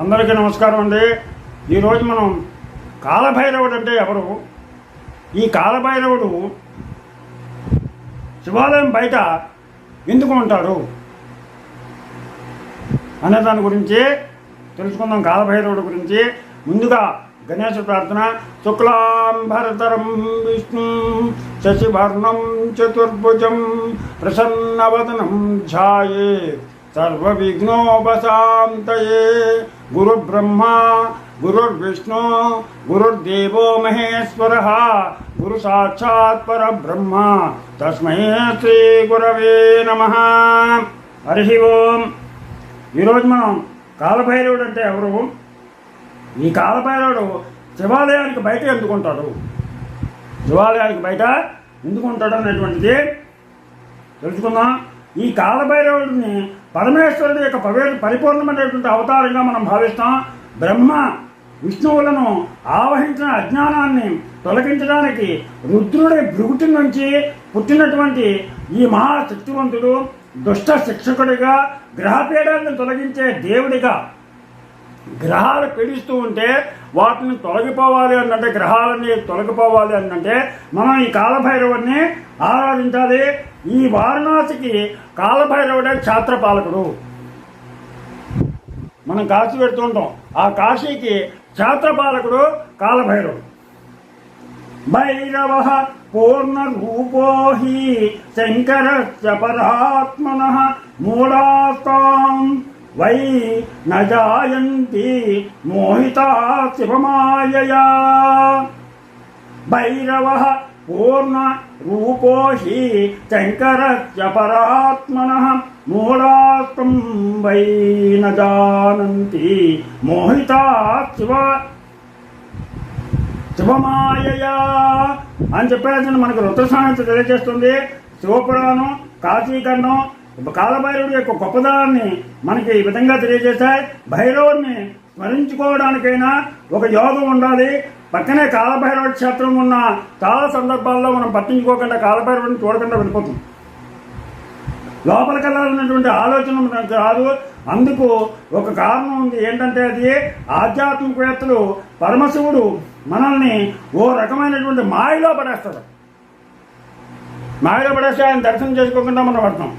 అందరికీ నమస్కారం అండి. ఈరోజు మనం కాలభైరవుడు అంటే ఎవరు? ఈ కాలభైరవుడు శివాలయం బయట ఎందుకు ఉంటాడు అనే దాని గురించి తెలుసుకుందాం కాలభైరవుడు గురించి. ముందుగా గణేశ ప్రార్థన. శుక్లాంబరతరం విష్ణు శశివర్ణం చతుర్భుజం ప్రసన్నవదనం ఛాయే సర్వవిఘ్నోపశాంతయే గురుబ్రహ్మ గురుర్విష్ణు గురుర్దేవో మహేశ్వర గురు సాక్షాత్ పరబ్రహ్మ తస్మై శ్రీ గురవే నమ హరి ఓం ఈరోజు మనం కాలభైరవుడు అంటే ఎవరు? ఈ కాలభైరవుడు శివాలయానికి బయట ఎందుకుంటాడు? శివాలయానికి బయట ఎందుకుంటాడు అనేటువంటిది తెలుసుకుందాం. ఈ కాలభైరవుడిని పరమేశ్వరుడు యొక్క పవే పరిపూర్ణమైనటువంటి అవతారంగా మనం భావిస్తాం. బ్రహ్మ విష్ణువులను ఆవహించిన అజ్ఞానాన్ని తొలగించడానికి రుద్రుడి భృగుటి నుంచి పుట్టినటువంటి ఈ మహాశక్తివంతుడు దుష్ట శిక్షకుడిగా గ్రహపీడాన్ని తొలగించే దేవుడిగా గ్రహాలు పీడిస్తూ ఉంటే వాటిని తొలగిపోవాలి అన్నంటే గ్రహాలని తొలగిపోవాలి అన్నంటే మనం ఈ కాలభైరవుడిని ఆరాధించాలి. ఈ వారణాసికి కాలభైరవుడే క్షేత్రపాలకుడు మనం కాశీ పెడుతుంటాం ఆ కాశీకి క్షేత్రపాలకుడు కాలభైరవుడు. భైరవ పూర్ణ రూపోహి శంకర పరాత్మన మూలాస్తాం వై నజాయంతి మోహిత శివమాయయా. భైరవ పూర్ణ రూపో హి శంకర పరాత్మన మూఢాస్తం వై నజానంతి మోహితా శివ శివమాయయా అని చెప్పేసిన మనకు రుద్రసాహిత్య తెలియజేస్తుంది. శివపురాణం కాశీఖండం కాలభైరవుడి యొక్క గొప్పదనాన్ని మనకి ఈ విధంగా తెలియజేశాయి. భైరవుడిని స్మరించుకోవడానికైనా ఒక యోగం ఉండాలి. పక్కనే కాలభైరవ క్షేత్రం ఉన్న చాలా సందర్భాల్లో మనం పట్టించుకోకుండా కాలభైరవుని చూడకుండా వెళ్ళిపోతుంది లోపలికి వెళ్ళాలన్నటువంటి ఆలోచన మనకు రాదు. అందుకు ఒక కారణం ఉంది. ఏంటంటే అది ఆధ్యాత్మికవేత్తలు పరమశివుడు మనల్ని ఓ రకమైనటువంటి మాయలో పడేస్తారు. మాయలో పడేస్తే ఆయన దర్శనం చేసుకోకుండా మనం పడతాం.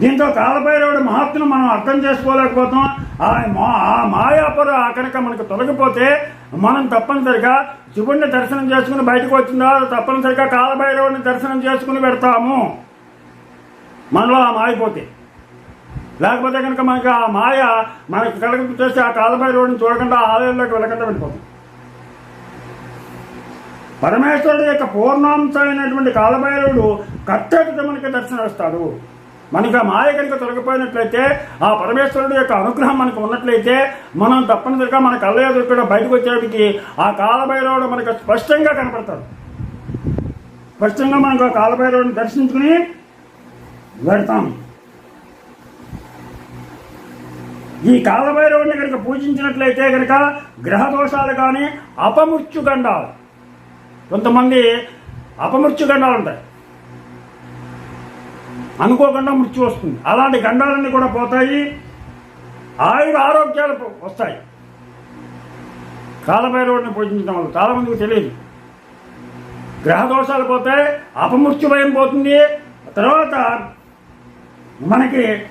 దీంతో కాలభైరవుడు మహత్తును మనం అర్థం చేసుకోలేకపోతాం ఆ మా ఆ మాయాపర కనుక మనకు తొలగిపోతే మనం తప్పనిసరిగా శివుడిని దర్శనం చేసుకుని బయటకు వచ్చిందా తప్పనిసరిగా కాలభైరవుడిని దర్శనం చేసుకుని పెడతాము. మనలో ఆ మాయపోతే లేకపోతే కనుక మనకి ఆ మాయ మనకి కలగ చేసి ఆ కాలభైరవుడిని చూడకుండా ఆలయంలోకి వెళ్ళకుండా వెళ్ళిపోతాం పరమేశ్వరుడు యొక్క పూర్ణాంశమైనటువంటి కాలభైరవుడు కట్టడితో మనకి దర్శనమిస్తాడు. మనకి ఆ మాయ కనుక తొలగిపోయినట్లయితే ఆ పరమేశ్వరుడు యొక్క అనుగ్రహం మనకు ఉన్నట్లయితే మనం తప్పనిసరిగా మన కళ్ళ ఎదురు బయటకు వచ్చేటికి ఆ కాలభైరవుడు మనకు స్పష్టంగా కనపడతాడు. స్పష్టంగా మనకు ఆ కాలభైరవుడిని దర్శించుకుని వెడతాం ఈ కాలభైరవుడిని కనుక పూజించినట్లయితే కనుక గ్రహదోషాలు కానీ అపమృత్యుగండాలు. కొంతమంది అపమృత్యుగండాలు ఉంటాయి. అనుకోకుండా మృత్యు వస్తుంది. అలాంటి గండాలన్నీ కూడా పోతాయి. ఆయుర ఆరోగ్యాలు వస్తాయి. కాలభైరవుడిని పూజించడం వల్ల చాలామందికి తెలియదు. గ్రహదోషాలు పోతే పోతాయి అపమృత్యు భయం పోతుంది. తర్వాత మనకి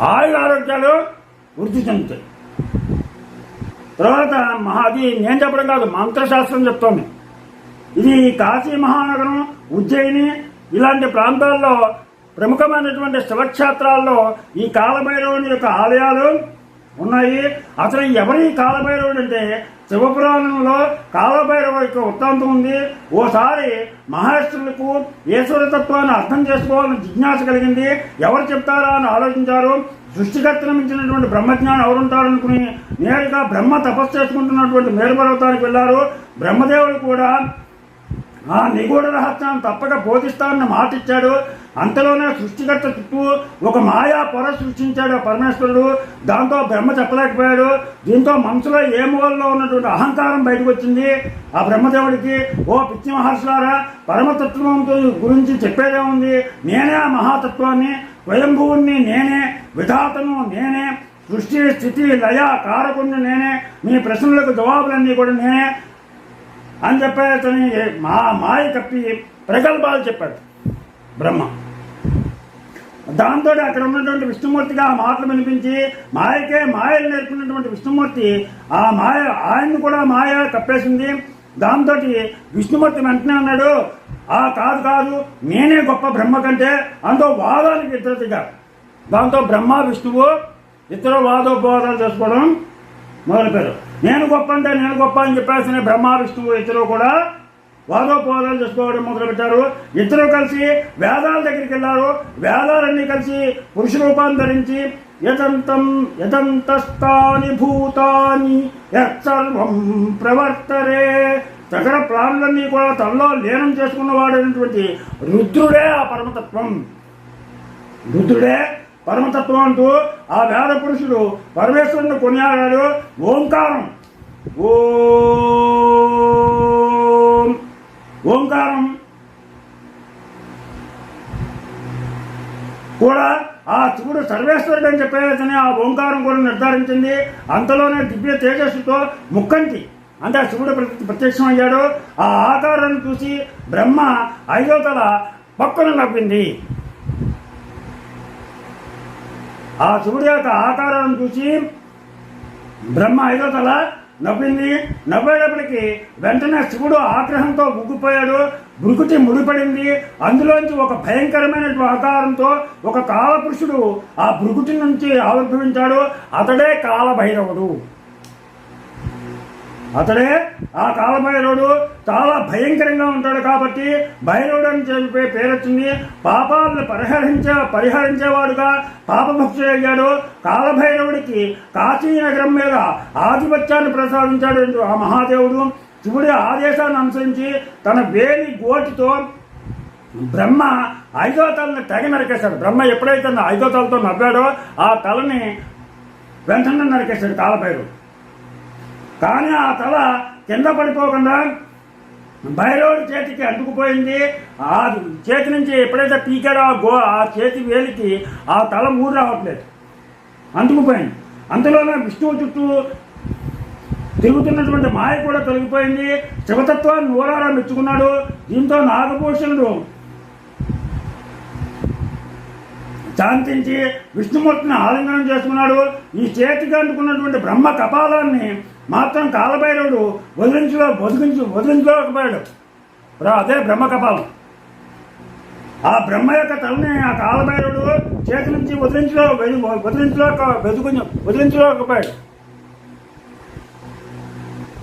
ఆయుర ఆరోగ్యాలు వృద్ధి చెందుతాయి. తర్వాత మహా అది నేను చెప్పడం కాదు మంత్రశాస్త్రం చెప్తోంది. ఇది కాశీ మహానగరం ఉజ్జయిని ఇలాంటి ప్రాంతాల్లో ప్రముఖమైనటువంటి శివక్షేత్రాల్లో ఈ కాలభైరవుని యొక్క ఆలయాలు ఉన్నాయి. అసలు ఎవరి కాలభైరవుడు అంటే? శివపురాణంలో కాలభైరవ యొక్క వృత్తాంతం ఉంది. ఓసారి మహేశ్వరులకు ఈశ్వరతత్వాన్ని అర్థం చేసుకోవాలని జిజ్ఞాస కలిగింది. ఎవరు చెప్తారా అని ఆలోచించారు. సృష్టికర్తను మించినటువంటి బ్రహ్మజ్ఞానం ఎవరుంటారనుకుని నేరుగా బ్రహ్మ తపస్సు చేసుకుంటున్నటువంటి మేరుపర్వతానికి వెళ్ళారు. బ్రహ్మదేవుడు కూడా ఆ నిగూఢ రహస్యాన్ని తప్పక బోధిస్తానని మాటిచ్చాడు. అంతలోనే సృష్టికర్త చుట్టూ ఒక మాయా పొర సృష్టించాడు ఆ పరమేశ్వరుడు. దాంతో బ్రహ్మ చెప్పలేకపోయాడు. దీంతో మనసులో ఏ మూలలో ఉన్నటువంటి అహంకారం బయటకు వచ్చింది? ఆ బ్రహ్మదేవుడికి ఓ పిచ్చి మహర్షులారా పరమతత్వంతో గురించి చెప్పేదే ఉంది. నేనే ఆ మహాతత్వాన్ని స్వయంభువుణ్ణి నేనే విధాతను నేనే సృష్టి స్థితి లయ కారకుణ్ణి నేనే మీ ప్రశ్నలకు జవాబులన్నీ కూడా నేనే అని చెప్పాడు అతని. మా మాయ కప్పి ప్రగల్భాలు చెప్పాడు. బ్రహ్మ. దాంతో అక్కడ ఉన్నటువంటి విష్ణుమూర్తిగా ఆ మాటలు వినిపించి మాయకే మాయలు నేర్పినటువంటి విష్ణుమూర్తి ఆ మాయ ఆయన్ని కూడా మాయ కప్పేసింది దాంతో విష్ణుమూర్తి వెంటనే అన్నాడు ఆ కాదు కాదు నేనే గొప్ప బ్రహ్మ కంటే అంతో వాదానికి ఇద్దరుగా దాంతో బ్రహ్మ విష్ణువు ఇతర వాదోపవాదాలు చేసుకోవడం మొదలుపెట్టారు. నేను గొప్ప అంటే నేను గొప్ప అని చెప్పేసిన బ్రహ్మ విష్ణువు ఇద్దరు కూడా వాదోపవాదాలు చేసుకోవడం మొదలుపెట్టారు. ఇద్దరు కలిసి వేదాల దగ్గరికి వెళ్ళారు. వేదాలన్నీ కలిసి పురుష రూపాన్ని ధరించి యదంతం యదంతస్థాని భూతాని యత్సర్వం ప్రవర్తరే. సకల ప్రాణులన్నీ కూడా తనలో లీనం చేసుకున్నవాడైనటువంటి రుద్రుడే ఆ పరమతత్వం. రుద్రుడే పరమతత్వం అంటూ ఆ వేద పురుషుడు పరమేశ్వరుని కొనియాడాడు. ఓంకారం. ఓం. ఓంకారం. కూడా ఆ శివుడు సర్వేశ్వరుడు అని చెప్పేదని ఆ ఓంకారం కూడా నిర్ధారించింది. అంతలోనే దివ్య తేజస్సుతో ముక్కంటి అంటే ఆ శివుడు ప్రతి ప్రత్యక్షం అయ్యాడు. ఆ ఆకారాన్ని చూసి బ్రహ్మ ఐదో తల పక్కన నవ్వింది ఆ శివుడి యొక్క ఆకారాన్ని చూసి బ్రహ్మ ఐదో తల నవ్వింది. నవ్వేటప్పటికి వెంటనే శివుడు ఆగ్రహంతో ముగ్గుపోయాడు. భృకుటి ముడిపడింది. అందులోంచి ఒక భయంకరమైన ఆకారంతో ఒక కాలపురుషుడు ఆ భృకుటి నుంచి ఆవిర్భవించాడు. అతడే కాలభైరవుడు. అతడే ఆ కాలభైరవుడు చాలా భయంకరంగా ఉంటాడు కాబట్టి భైరవుడు అని చెప్పే పేరు వచ్చింది పాపాలను పరిహరించే పరిహరించేవాడుగా పాపభక్షుడు అయ్యాడు. కాలభైరవుడికి కాశీ నగరం మీద ఆధిపత్యాన్ని ప్రసాదించాడు ఆ మహాదేవుడు. శివుడి ఆదేశాన్ని అనుసరించి తన వేలి గోటితో బ్రహ్మ ఐదో తలని తెగ నరికేశాడు. బ్రహ్మ ఎప్పుడైతే ఐదో తలతో నవ్వాడో ఆ తలని వెంటనే నరికేశాడు కాలభైరవుడు కానీ ఆ తల కింద పడిపోకుండా భైరవుడి చేతికి అంటుకుపోయింది ఆ చేతి నుంచి ఎప్పుడైతే పీకాడో ఆ గో ఆ చేతి వేలికి ఆ తల మూడు రావట్లేదు. అంటుకుపోయింది అంతలోనే విష్ణువు చుట్టూ తిరుగుతున్నటువంటి మాయ కూడా తొలగిపోయింది. శివతత్వాన్ని నూరారా మెచ్చుకున్నాడు. దీంతో నాగభూషణుడు శాంతించి విష్ణుమూర్తిని ఆలింగనం చేసుకున్నాడు. ఈ చేతికి అంటుకున్నటువంటి బ్రహ్మ కపాలాన్ని మాత్రం కాలభైరవుడు వదిలించులో వదిలించు వదిలించుకోకపోయాడు రా, అదే బ్రహ్మ కపాలం ఆ బ్రహ్మ యొక్క తలని ఆ కాలభైరవుడు చేతి నుంచి వదిలించులో వదిలించులో వెతుకుని వదిలించుకోకపోయాడు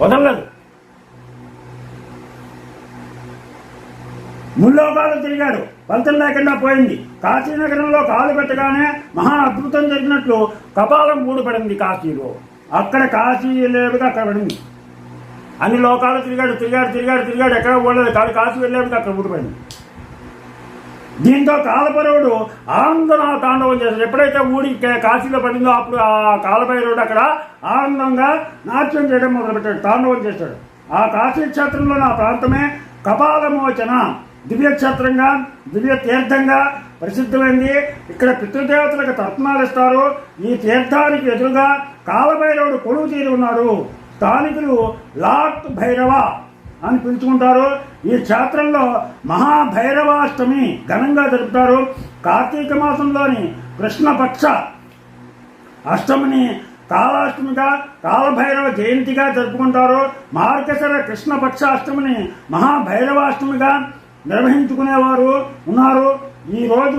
వదలలేదు. ముల్లోకాలు తిరిగాడు. ఫలితం లేకుండా పోయింది. కాశీనగరంలో కాలు పెట్టగానే మహా అద్భుతం జరిగినట్లు కపాలం ఊడిపడింది కాశీలో. అక్కడ కాశీ వెళ్ళేప్పుడు అక్కడ పడింది. అన్ని లోకాలు తిరిగాడు తిరిగాడు తిరిగాడు తిరిగాడు. ఎక్కడ పోలేదు. కాదు కాశీ వెళ్ళేప్పుడు అక్కడ ఊడిపోయింది దీంతో కాలభైరవుడు ఆనందన తాండవం చేశాడు. ఎప్పుడైతే ఊడి కాశీలో పడిందో అప్పుడు ఆ కాలభైరవుడు అక్కడ ఆనందంగా నాట్యం చేయడం మొదలుపెట్టాడు తాండవం చేశాడు. ఆ కాశీ క్షేత్రంలో నా ప్రాంతమే కపాలమోచన. దివ్యక్షేత్రంగా దివ్య తీర్థంగా ప్రసిద్ధమైంది. ఇక్కడ పితృదేవతలకు తర్పణాలు ఇస్తారు. ఈ తీర్థానికి ఎదురుగా కాలభైరవుడు కొలువు తీరి ఉన్నారు స్థానికులు లార్డ్ భైరవ అని పిలుచుకుంటారు. ఈ క్షేత్రంలో మహాభైరవాష్టమి ఘనంగా జరుపుతారు. కార్తీక మాసంలోని కృష్ణపక్ష అష్టమిని కాలాష్టమిగా కాలభైరవ జయంతిగా జరుపుకుంటారు. మార్గశర కృష్ణపక్ష అష్టమిని మహాభైరవాష్టమిగా నిర్వహించుకునేవారు ఉన్నారు. ఈ రోజు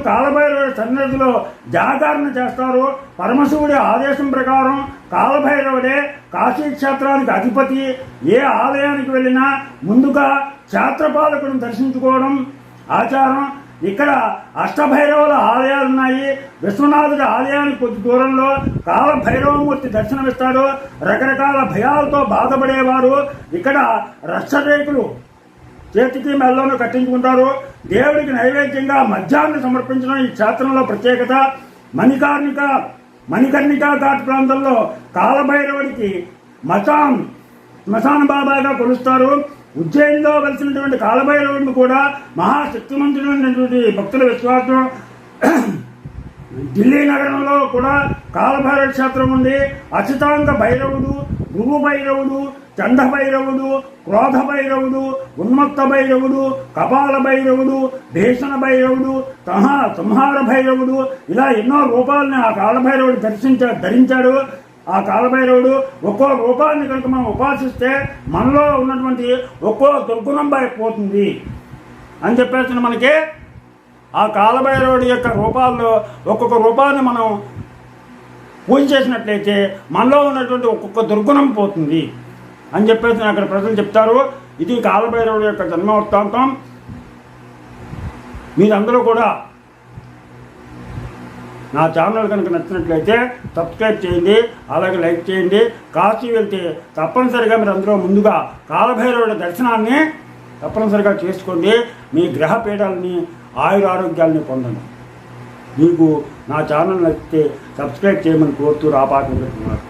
సన్నిధిలో జాగరణ చేస్తారు. పరమశివుడి ఆదేశం ప్రకారం కాలభైరవుడే కాశీ క్షేత్రానికి అధిపతి. ఏ ఆలయానికి వెళ్ళినా ముందుగా క్షేత్రపాలకుడిని దర్శించుకోవడం ఆచారం. ఇక్కడ అష్టభైరవుల ఆలయాలు ఉన్నాయి విశ్వనాథుడి ఆలయానికి కొద్ది దూరంలో కాలభైరవమూర్తి దర్శనమిస్తాడు. రకరకాల భయాలతో బాధపడేవారు. ఇక్కడ రక్షరేకులు చేతికి మెల్లను కట్టించుకుంటారు. దేవుడికి నైవేద్యంగా మధ్యాహ్నం సమర్పించడం ఈ క్షేత్రంలో ప్రత్యేకత. మణికార్ణిక మణికర్ణిక ఘాట్ ప్రాంతంలో కాలభైరవుడికి మతాం శ్మశాన బాబాగా కొలుస్తారు. ఉజ్జయిన్లో కలిసినటువంటి కాలభైరవుడిని కూడా మహాశక్తివంతుడైనటువంటి భక్తుల విశ్వాసం. ఢిల్లీ నగరంలో కూడా కాలభైరవ క్షేత్రం ఉంది. అచితాంత భైరవుడు భృగు భైరవుడు చండ భైరవుడు ఉన్మత్త భైరవుడు కపాల భైరవుడు భీషణ భైరవుడు తహా సంహార భైరవుడు ఇలా ఎన్నో రూపాలని ఆ కాలభైరవుడు దర్శించా ధరించాడు. ఆ కాలభైరవుడు ఒక్కో రూపాన్ని కనుక మనం ఉపాసిస్తే మనలో ఉన్నటువంటి ఒక్కో దుర్గుణం పోతుంది. అని చెప్పేసి మనకి ఆ కాలభైరవుడి యొక్క రూపాల్లో ఒక్కొక్క రూపాన్ని మనం పూజ చేసినట్లయితే మనలో ఉన్నటువంటి ఒక్కొక్క దుర్గుణం పోతుంది. అని చెప్పేసి అక్కడ ప్రజలు చెప్తారు. ఇది కాలభైరవుడు యొక్క జన్మ వృత్తాంతం మీరందరూ కూడా నా ఛానల్ కనుక నచ్చినట్లయితే సబ్స్క్రైబ్ చేయండి అలాగే లైక్ చేయండి. కాశీ వెళ్తే తప్పనిసరిగా మీరు అందరూ ముందుగా కాలభైరవుడి దర్శనాన్ని తప్పనిసరిగా చేసుకోండి. మీ గ్రహ పీడల్ని ఆయుర ఆరోగ్యాలని పొందండి. మీకు నా ఛానల్ నచ్చితే సబ్స్క్రైబ్ చేయమని కోరుతూ రాపాకుంటున్నారు పెడుతున్నారు